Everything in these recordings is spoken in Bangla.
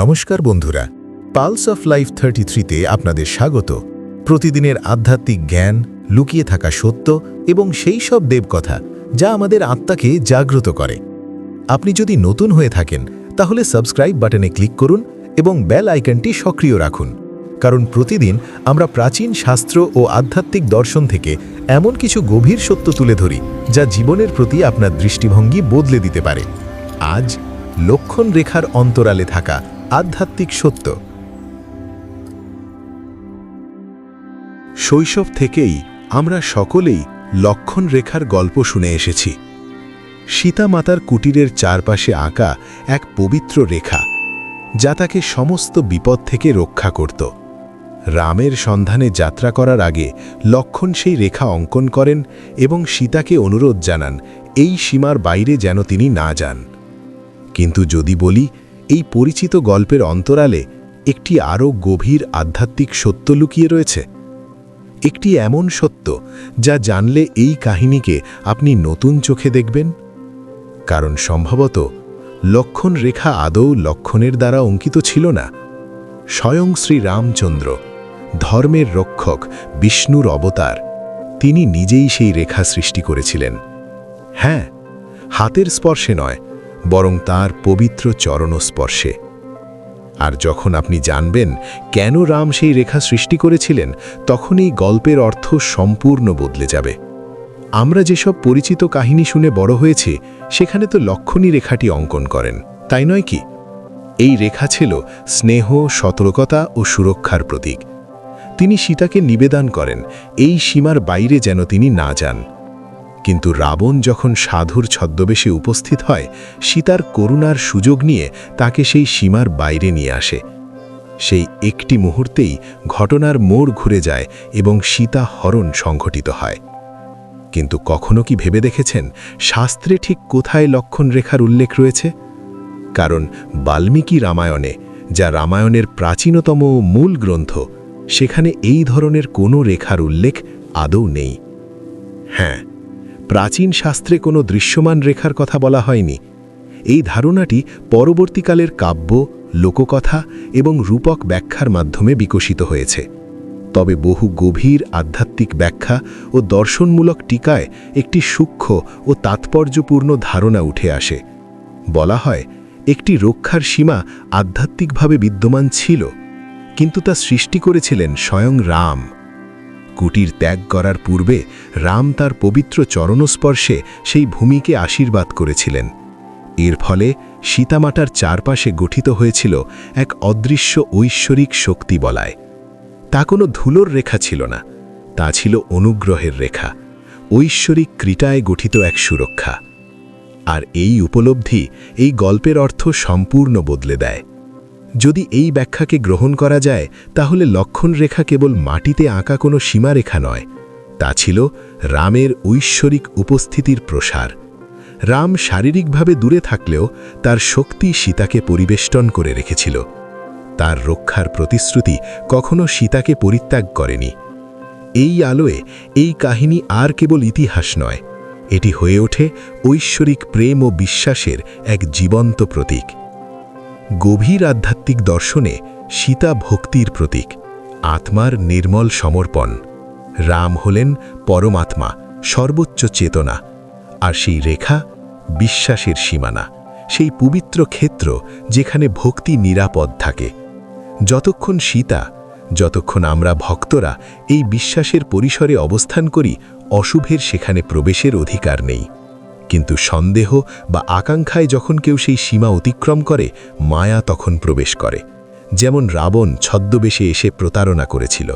নমস্কার বন্ধুরা পালস অফ লাইফ থার্টি থ্রিতে আপনাদের স্বাগত। প্রতিদিনের আধ্যাত্মিক জ্ঞান, লুকিয়ে থাকা সত্য এবং সেই সব দেবকথা যা আমাদের আত্মাকে জাগ্রত করে। আপনি যদি নতুন হয়ে থাকেন, তাহলে সাবস্ক্রাইব বাটনে ক্লিক করুন এবং বেল আইকনটি সক্রিয় রাখুন। কারণ প্রতিদিন আমরা প্রাচীন শাস্ত্র ও আধ্যাত্মিক দর্শন থেকে এমন কিছু গভীর সত্য তুলে ধরি, যা জীবনের প্রতি আপনার দৃষ্টিভঙ্গি বদলে দিতে পারে। আজ লক্ষণ রেখার অন্তরালে থাকা আধ্যাত্মিক সত্য। শৈশব থেকেই আমরা সকলেই লক্ষণ রেখার গল্প শুনে এসেছি। সীতা মাতার কুটিরের চারপাশে আঁকা এক পবিত্র রেখা, যা তাকে সমস্ত বিপদ থেকে রক্ষা করত। রামের সন্ধানে যাত্রা করার আগে লক্ষণ সেই রেখা অঙ্কন করেন এবং সীতাকে অনুরোধ জানান, এই সীমার বাইরে যেন তিনি না যান। কিন্তু যদি বলি এই পরিচিত গল্পের অন্তরালে একটি আরও গভীর আধ্যাত্মিক সত্য লুকিয়ে রয়েছে। একটি এমন সত্য যা জানলে এই কাহিনীকে আপনি নতুন চোখে দেখবেন। কারণ সম্ভবত লক্ষণ রেখা আদৌ লক্ষণের দ্বারা অঙ্কিত ছিল না। স্বয়ং শ্রী রামচন্দ্র, ধর্মের রক্ষক বিষ্ণুর অবতার, তিনি নিজেই সেই রেখা সৃষ্টি করেছিলেন। হ্যাঁ হাতের স্পর্শে নয় বরং তার পবিত্র চরণ স্পর্শে আর যখন আপনি জানবেন কেন রাম সেই রেখা সৃষ্টি করেছিলেন তখন এই গল্পের অর্থ সম্পূর্ণ বদলে যাবে। আমরা যেসব পরিচিত কাহিনী শুনে বড় হয়েছে, সেখানে তো লক্ষণী রেখাটি অঙ্কন করেন, তাই নয় কি? এই রেখা ছিল স্নেহ, সতর্কতা ও সুরক্ষার প্রতীক। তিনি সীতাকে নিবেদন করেন, এই সীমার বাইরে যেন তিনি না যান। কিন্তু রাবণ যখন সাধুর ছদ্মবেশে উপস্থিত হয়, সীতার করুণার সুযোগ নিয়ে তাকে সেই সীমার বাইরে নিয়ে আসে। সেই একটি মুহূর্তেই ঘটনার মোড় ঘুরে যায় এবং সীতা হরণ সংঘটিত হয়। কিন্তু কখনো কি ভেবে দেখেছেন শাস্ত্রে ঠিক কোথায় লক্ষণ রেখার উল্লেখ রয়েছে? কারণ বাল্মীকি রামায়ণে, যা রামায়ণের প্রাচীনতম মূল গ্রন্থ, সেখানে এই ধরনের কোনো রেখার উল্লেখ আদৌ নেই। হ্যাঁ প্রাচীন শাস্ত্রে কোনো দৃশ্যমান রেখার কথা বলা হয়নি। এই ধারণাটি পরবর্তীকালের কাব্য, লোককথা এবং রূপক ব্যাখ্যার মাধ্যমে বিকশিত হয়েছে। তবে বহু গভীর আধ্যাত্মিক ব্যাখ্যা ও দর্শনমূলক টিকায় একটি সূক্ষ্ম ও তাৎপর্যপূর্ণ ধারণা উঠে আসে। বলা হয়, একটি রক্ষার সীমা আধ্যাত্মিকভাবে বিদ্যমান ছিল, কিন্তু তা সৃষ্টি করেছিলেন স্বয়ং রাম। কুটির ত্যাগ করার পূর্বে রাম তার পবিত্র চরণস্পর্শে সেই ভূমিকে আশীর্বাদ করেছিলেন। এর ফলে সীতামাটার চারপাশে গঠিত হয়েছিল এক অদৃশ্য ঐশ্বরিক শক্তি বলায়। তা কোনো ধুলোর রেখা ছিল না, তা ছিল অনুগ্রহের রেখা, ঐশ্বরিক ক্রীটায় গঠিত এক সুরক্ষা। আর এই উপলব্ধি এই গল্পের অর্থ সম্পূর্ণ বদলে দেয়। যদি এই ব্যাখ্যাকে গ্রহণ করা যায়, তাহলে লক্ষণ রেখা কেবল মাটিতে আঁকা কোনো সীমারেখা নয়। তা ছিল রামের ঐশ্বরিক উপস্থিতির প্রসার। রাম শারীরিকভাবে দূরে থাকলেও তার শক্তি সীতাকে পরিবেষ্টন করে রেখেছিল। তার রক্ষার প্রতিশ্রুতি কখনো সীতাকে পরিত্যাগ করেনি। এই আলোয় এই কাহিনী আর কেবল ইতিহাস নয়, এটি হয়ে ওঠে ঐশ্বরিক প্রেম ও বিশ্বাসের এক জীবন্ত প্রতীক। গভীর আধ্যাত্মিক দর্শনে সীতা ভক্তির প্রতীক, আত্মার নির্মল সমর্পণ। রাম হলেন পরমাত্মা, সর্বোচ্চ চেতনা, আর সেই রেখা বিশ্বাসের সীমানা, সেই পবিত্র ক্ষেত্র যেখানে ভক্তি নিরাপদ থাকে। যতক্ষণ সীতা, যতক্ষণ আমরা ভক্তরা এই বিশ্বাসের পরিসরে অবস্থান করি, অশুভের সেখানে প্রবেশের অধিকার নেই। কিন্তু সন্দেহ বা আকাঙ্ক্ষায় যখন কেউ সেই সীমা অতিক্রম করে, মায়া তখন প্রবেশ করে। যেমন রাবণ ছদ্মবেশে এসে প্রতারণা করেছিল।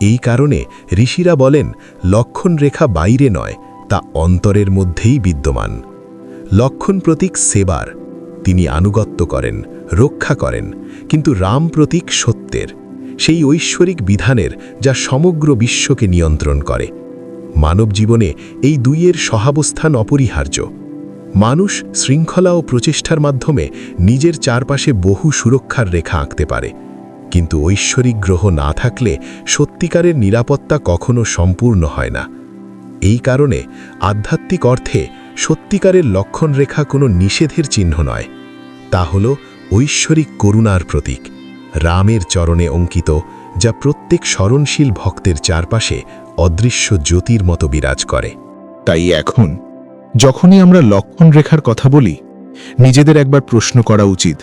এই কারণে ঋষিরা বলেন, লক্ষণ রেখা বাইরে নয়, তা অন্তরের মধ্যেই বিদ্যমান। লক্ষণ প্রতীক সেবার। তিনি আনুগত্য করেন, রক্ষা করেন, কিন্তু রাম প্রতীক সত্যের। সেই ঐশ্বরিক বিধানের যা সমগ্র বিশ্বকে নিয়ন্ত্রণ করে। মানব জীবনে এই দুইয়ের সহাবস্থান অপরিহার্য। মানুষ শৃঙ্খলা ও প্রচেষ্টার মাধ্যমে নিজের চারপাশে বহু সুরক্ষার রেখা আঁকতে পারে। কিন্তু ঐশ্বরিক গ্রহ না থাকলে সত্যিকারের নিরাপত্তা কখনো সম্পূর্ণ হয় না। এই কারণে আধ্যাত্মিক অর্থে সত্যিকারের লক্ষণ রেখা কোনো নিষেধের চিহ্ন নয়। তা হল ঐশ্বরিক করুণার প্রতীক, রামের চরণে অঙ্কিত যা প্রত্যেক স্মরণশীল ভক্তের চারপাশে অদৃশ্য জ্যোতির মতো বিরাজ করে। তাই এখন, যখনই আমরা লক্ষণ রেখার কথা বলি, নিজেদের একবার প্রশ্ন করা উচিত,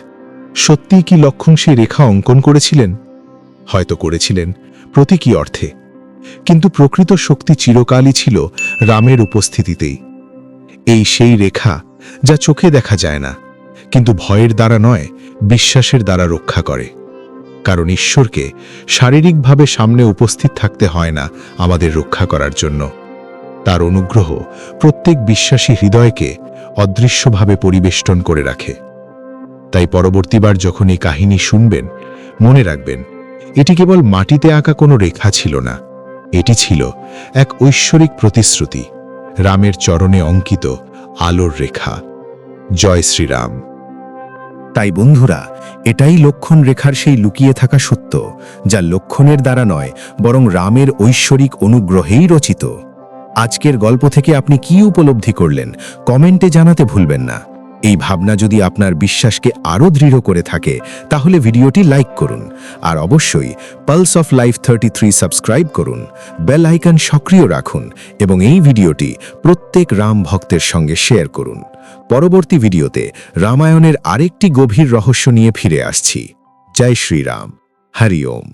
সত্যিই কি লক্ষণ সেই রেখা অঙ্কন করেছিলেন? হয়তো করেছিলেন, প্রতীকী অর্থে। কিন্তু প্রকৃত শক্তি চিরকালই ছিল রামের উপস্থিতিতেই। এই সেই রেখা যা চোখে দেখা যায় না, কিন্তু ভয়ের দ্বারা নয়, বিশ্বাসের দ্বারা রক্ষা করে। কারণ ঈশ্বরকে শারীরিকভাবে সামনে উপস্থিত থাকতে হয় না আমাদের রক্ষা করার জন্য। তার অনুগ্রহ প্রত্যেক বিশ্বাসী হৃদয়কে অদৃশ্যভাবে পরিবেষ্টন করে রাখে। তাই পরবর্তীবার যখন এই কাহিনী শুনবেন, মনে রাখবেন, এটি কেবল মাটিতে আঁকা কোনো রেখা ছিল না। এটি ছিল এক ঐশ্বরিক প্রতিশ্রুতি, রামের চরণে অঙ্কিত আলোর রেখা। জয় শ্রীরাম। তাই বন্ধুরা, এটাই লক্ষণ রেখার সেই লুকিয়ে থাকা সত্য, যা লক্ষণের দ্বারা নয়, বরং রামের ঐশ্বরিক অনুগ্রহেই রচিত। আজকের গল্প থেকে আপনি কি উপলব্ধি করলেন, কমেন্টে জানাতে ভুলবেন না। এই ভাবনা যদি আপনার বিশ্বাসকে আরও দৃঢ় করে থাকে, তাহলে ভিডিওটি লাইক করুন। আর অবশ্যই pulse of life thirty three subscribe করুন। বেল আইকন সক্রিয় রাখুন এবং এই ভিডিওটি প্রত্যেক রাম ভক্তের সঙ্গে শেয়ার করুন। পরবর্তী ভিডিওতে রামায়ণের আরেকটি গভীর রহস্য নিয়ে ফিরে আসছি। জয় শ্রীরাম। হরি ওম।